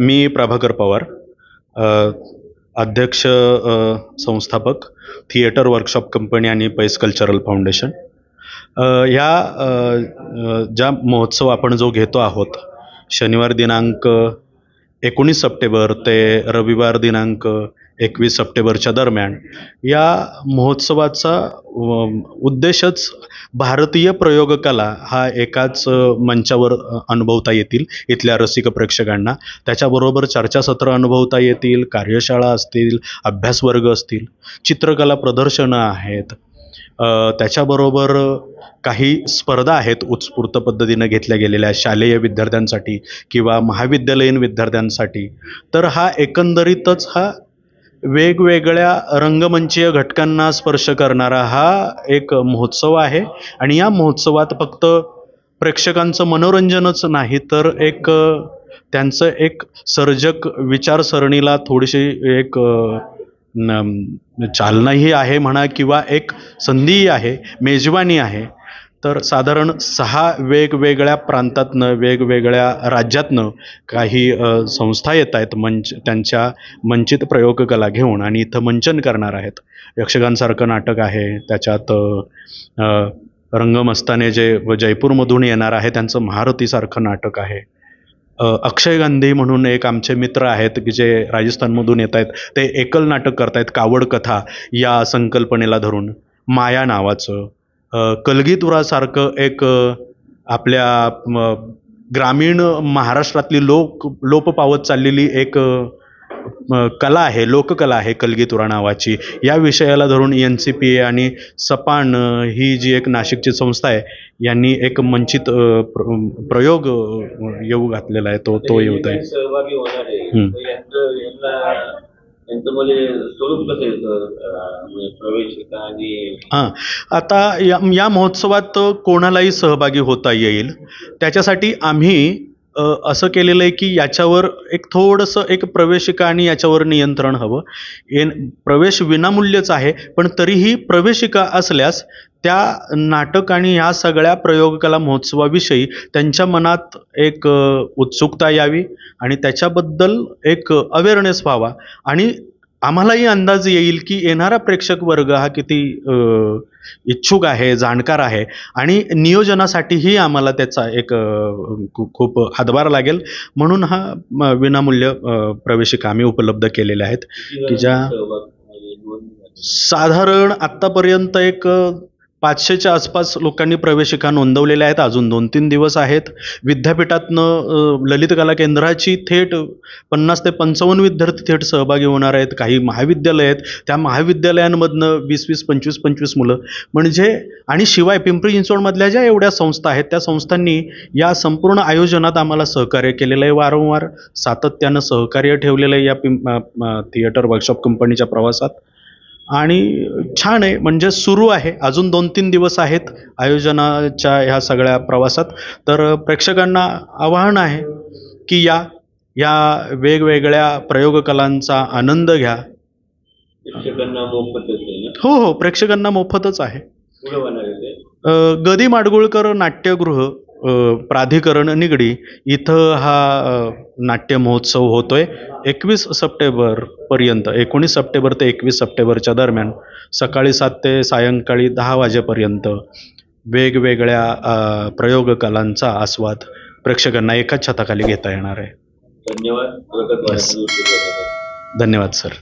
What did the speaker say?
मी प्रभाकर पवार अध्यक्ष संस्थापक theatre workshop company आणि पैस कल्चरल फाउंडेशन. ह्या ज्या महोत्सव आपण जो घेतो आहोत शनिवार दिनांक एकोणीस सप्टेंबर ते रविवार दिनांक एकवीस सप्टेंबरच्या दरम्यान. या महोत्सवाचा उद्देशच भारतीय प्रयोगकला हा एकाच मंचावर अनुभवता येतील इथल्या रसिक प्रेक्षकांना. त्याच्याबरोबर चर्चासत्र अनुभवता येतील कार्यशाळा असतील अभ्यासवर्ग असतील चित्रकला प्रदर्शनं आहेत. त्याच्याबरोबर काही स्पर्धा आहेत उत्स्फूर्त पद्धतीनं घेतल्या गेलेल्या शालेय विद्यार्थ्यांसाठी किंवा महाविद्यालयीन विद्यार्थ्यांसाठी. तर हा एकंदरीतच हा वेगवेगळ्या रंगमंचीय घटकांना स्पर्श करणारा हा एक महोत्सव आहे. आणि या महोत्सवात फक्त प्रेक्षकांचं मनोरंजनच नाही तर एक त्यांचं एक सर्जक विचारसरणीला थोडीशी एक न- चालनाही आहे म्हणा किंवा एक संधीही आहे मेजवानी आहे. तर साधारण सहा वेगवेगळ्या प्रांतातनं वेगवेगळ्या राज्यातनं काही संस्था येत आहेत मंच त्यांच्या मंचित प्रयोगकला घेऊन आणि इथं मंचन करणार आहेत. यक्षगानसारखं नाटक आहे त्याच्यात रंगमस्ताने जे व जयपूरमधून येणार आहे त्यांचं महारथीसारखं नाटक आहे. अक्षय गांधी म्हणून एक आमचे मित्र आहेत की जे राजस्थानमधून येत आहेत ते एकल नाटक करतायत कावड कथा या संकल्पनेला धरून. माया नावाचं. कलगीतुरासारखं एक आपल्या ग्रामीण महाराष्ट्रातली लोक लोप पावत चाललेली एक कला आहे लोककला आहे कलगीतुरा नावाची. या विषयाला धरून एन सी पी ए आणि सपान ही जी एक नाशिकची संस्था आहे यांनी एक मंचित प्र, प्रयोग येऊ घातलेला आहे तो तो येत आहे. त्यांचं म्हणजे स्वरूप कसं येतं म्हणजे प्रवेशिका आणि हां. आता या या महोत्सवात कोणालाही सहभागी होता येईल? त्याच्यासाठी आम्ही असं केलेलं आहे की याच्यावर एक थोडंसं एक प्रवेशिका आणि याच्यावर नियंत्रण हवं. एन प्रवेश विनामूल्यच आहे पण तरीही प्रवेशिका असल्यास त्या नाटक आणि ह्या सगळ्या प्रयोगकला महोत्सवाविषयी त्यांच्या मनात एक उत्सुकता यावी आणि त्याच्याबद्दल एक अवेअरनेस व्हावा आणि आम्हालाही अंदाज येईल की येणारा प्रेक्षक वर्ग हा किती इच्छुक आहे जाणकार आहे आणि नियोजनासाठीही आम्हाला त्याचा एक खूप हातभार लागेल म्हणून हा विनामूल्य प्रवेशिका आम्ही उपलब्ध केलेल्या आहेत की ज्या-? साधारण आत्तापर्यंत एक पाचशेच्या आसपास लोकांनी प्रवेशिका नोंदवलेल्या आहेत. अजून दोन तीन दिवस आहेत. विद्यापीठातनं ललित कला केंद्राची थेट पन्नास ते पंचावन्न विद्यार्थी थेट सहभागी होणार आहेत. काही महाविद्यालय आहेत. त्या महाविद्यालयांमधनं वीस वीस पंचवीस पंचवीस मुलं. म्हणजे आणि शिवाय पिंपरी चिंचवडमधल्या ज्या एवढ्या संस्था आहेत त्या संस्थांनी या संपूर्ण आयोजनात आम्हाला सहकार्य केलेलं आहे वारंवार. सातत्यानं सहकार्य ठेवलेलं आहे या पिंप थिएटर वर्कशॉप कंपनीच्या प्रवासात. आणि छान आहे. म्हणजे सुरू आहे. अजून दोन तीन दिवस आहेत आयोजनाच्या ह्या सगळ्या प्रवासात. तर प्रेक्षकांना आवाहन आहे की या या वेगवेगळ्या प्रयोगकलांचा आनंद घ्या. ना? हो हो. प्रेक्षकांना मोफतच आहे. पुढे होणार आहे ते? अ, गदी माडगुळकर नाट्यगृह. प्राधिकरण निगडी इथं हा नाट्य महोत्सव होतोय. एकवीस सप्टेंबर पर्यंत एकोणीस सप्टेंबर ते एकवीस सप्टेंबरच्या दरम्यान सकाळी सात ते सायंकाळी दहा वाजेपर्यंत वेगवेगळ्या प्रयोगकलांचा आस्वाद प्रेक्षकांना एकाच छताखाली घेता येणार आहे. धन्यवाद. धन्यवाद सर